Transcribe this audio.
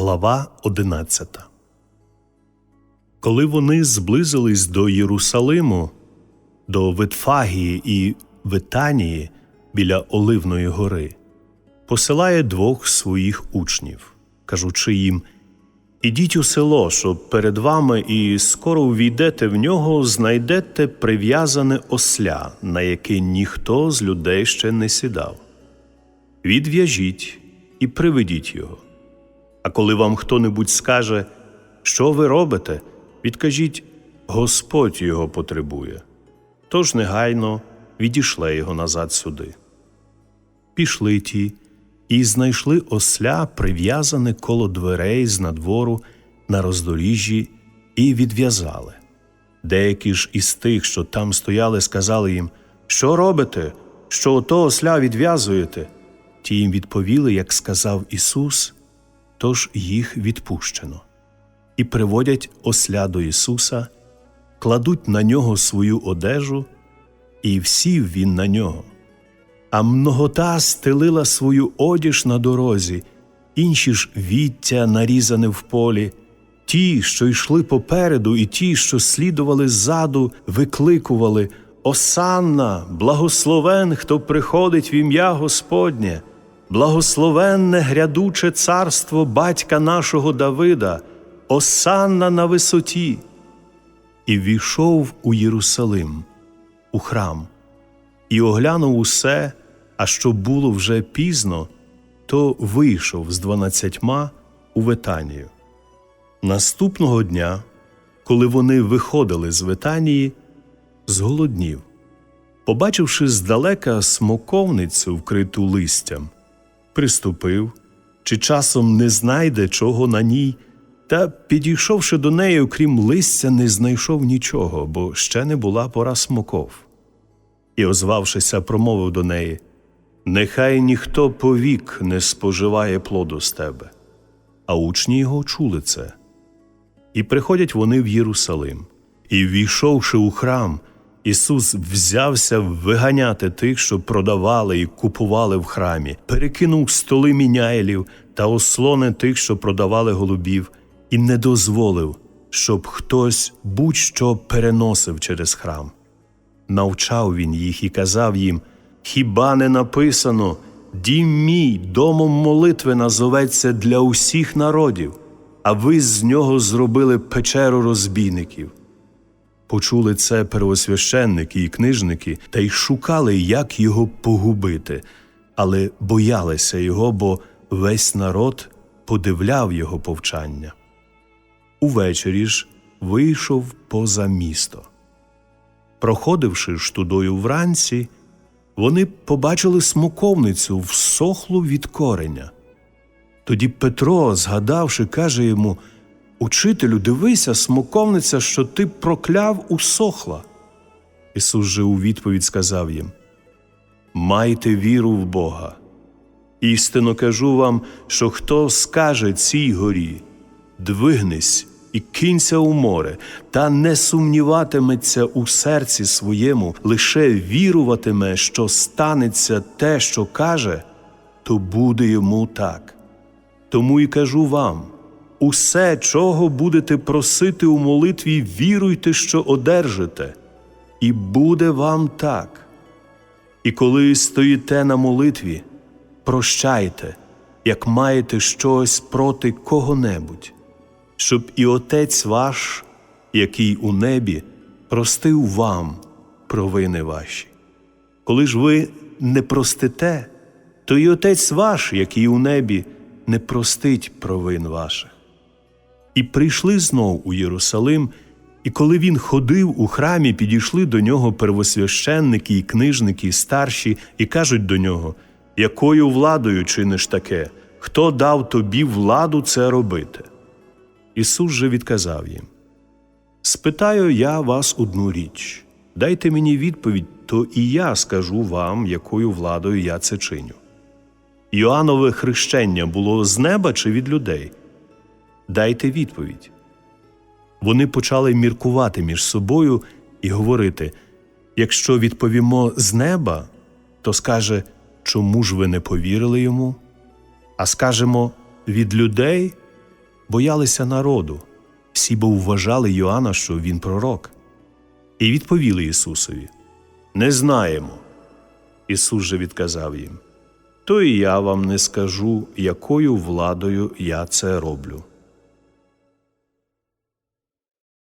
Глава 11 Коли вони зблизились до Єрусалиму, до Витфагії і Витанії біля Оливної гори, посилає двох своїх учнів, кажучи їм Ідіть у село, що перед вами, і скоро увійдете в нього, знайдете прив'язане осля, на яке ніхто з людей ще не сідав. Відв'яжіть і приведіть його. А коли вам хто-небудь скаже, що ви робите, відкажіть Господь його потребує. Тож негайно відійшле його назад сюди. Пішли ті і знайшли осля, прив'язане коло дверей з надвору на роздоріжжі, і відв'язали. Деякі ж із тих, що там стояли, сказали їм, Що робите, що ото осля відв'язуєте? Ті їм відповіли, як сказав Ісус, тож їх відпущено. І приводять осля до Ісуса, кладуть на нього свою одежу, і всів він на нього. А многота стелила свою одіж на дорозі, інші ж віття нарізане в полі. Ті, що йшли попереду, і ті, що слідували ззаду, викликували Осанна, благословен, хто приходить в ім'я Господнє, благословенне грядуче царство батька нашого Давида, Осанна на висоті. І війшов у Єрусалим, у храм, і оглянув усе, а що було вже пізно, то вийшов з дванадцятьма у Ветанію. Наступного дня, коли вони виходили з Ветанії, зголоднів, побачивши здалека смоковницю, вкриту листям, приступив, чи часом не знайде чого на ній, та, підійшовши до неї, окрім листя, не знайшов нічого, бо ще не була пора смоков. І, озвавшися, промовив до неї Нехай ніхто повік не споживає плоду з тебе. А учні його чули це. І приходять вони в Єрусалим. І, війшовши у храм, Ісус взявся виганяти тих, що продавали і купували в храмі, перекинув столи міняйлів та ослони тих, що продавали голубів, і не дозволив, щоб хтось будь-що переносив через храм. Навчав він їх і казав їм Хіба не написано Дім мій домом молитви назоветься для усіх народів, а ви з нього зробили печеру розбійників. Почули це первосвященники і книжники та й шукали, як його погубити, але боялися його, бо весь народ подивляв його повчання. Увечері ж вийшов поза місто. Проходивши ж тудою вранці, вони побачили смоковницю всохлу від кореня. Тоді Петро, згадавши, каже йому Учителю, дивися, смоковниця, що ти прокляв, усохла. Ісус же у відповідь сказав їм Майте віру в Бога. Істинно кажу вам, що хто скаже цій горі, двигнись і кинься у море, та не сумніватиметься у серці своєму, лише віруватиме, що станеться те, що каже, то буде йому так. Тому і кажу вам усе, чого будете просити у молитві, віруйте, що одержите, і буде вам так. І коли стоїте на молитві, прощайте, як маєте щось проти кого-небудь щоб і Отець ваш, який у небі, простив вам провини ваші. Коли ж ви не простите, то і Отець ваш, який у небі, не простить провин ваших. І прийшли знов у Єрусалим, і коли він ходив у храмі, підійшли до нього первосвященники і книжники, і старші, і кажуть до нього, якою владою чиниш таке? Хто дав тобі владу це робити? Ісус же відказав їм Спитаю я вас одну річ, дайте мені відповідь, то і я скажу вам, якою владою я це чиню. Йоаннове хрещення було з неба чи від людей? Дайте відповідь. Вони почали міркувати між собою і говорити якщо відповімо з неба, то скаже, чому ж ви не повірили йому? А скажемо від людей боялися народу, всі бо вважали Йоанна, що він пророк. І відповіли Ісусові: Не знаємо. Ісус же відказав їм: То і я вам не скажу, якою владою я це роблю.